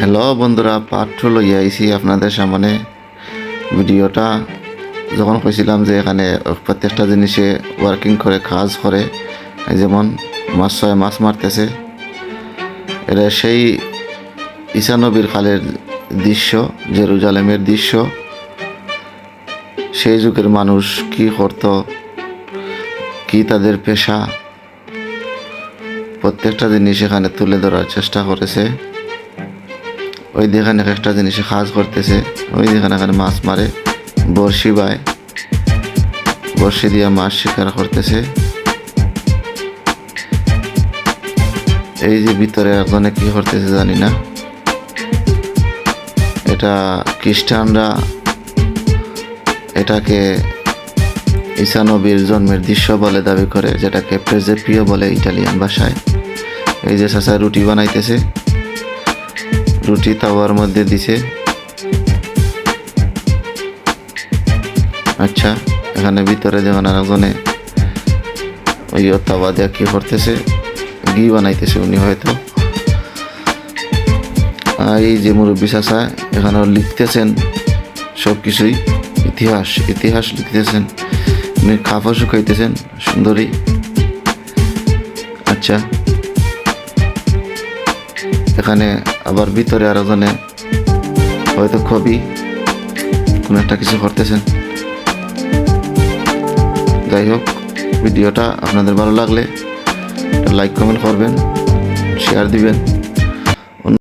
Hello বন্ধুরা পাঠ্য লইয়া আইছি আপনাদের সামনে। ভিডিওটা, যখন কইছিলাম যে এখানে প্রত্যেকটা জিনিসে ওয়ার্কিং করে, কাজ করে যেমন মাছ ছয় মাছ মারতেছে এটা সেই ঈশানবীর খালের দৃশ্য, জেরুজালেমের দৃশ্য। সেই যুগের মানুষ কি করত, কি তাদের পেশা, প্রত্যেকটা জিনিস এখানে তুলে ধরার চেষ্টা করেছে। ওই যেখানে একটা জিনিসে কাজ করতেছে। ওই যেখানে এখানে মাছ মারে, বড়শি বায়। বড়শি দিয়ে মাছ শিকার করতেছে। এই যে ভিতরে একজনে কি করতেছে জানি না। এটা খ্রিস্টানরা এটাকে ঈশানবীর জন্মের দৃশ্য বলে দাবি করে, যেটাকে প্রেজেপিও বলে ইটালিয়ান ভাষায়। এই যে চাচা রুটি বানাইতেছে। রুটি তাওয়ার মধ্যে দিছে। আচ্ছা এখানে ভিতরে যেমন আরেকজনে ওই তাওয়া দিয়ে কি করতেছে, ঘি বানাইতেছে উনি হয়তো। আর এই যে মুরব্বী চাচা এখানে লিখতেছেন সব কিছুই ইতিহাস ইতিহাস লিখতেছেন। উনি কাপড় শুকাইতেছেন, সুন্দরী। আচ্ছা। এখানে আবার ভিতরে আরও জনে হয়তো কবি কোনো একটা কিছু করতেছেন। যাই হোক, ভিডিওটা আপনাদের ভালো লাগলে লাইক কমেন্ট করবেন শেয়ার দিবেন।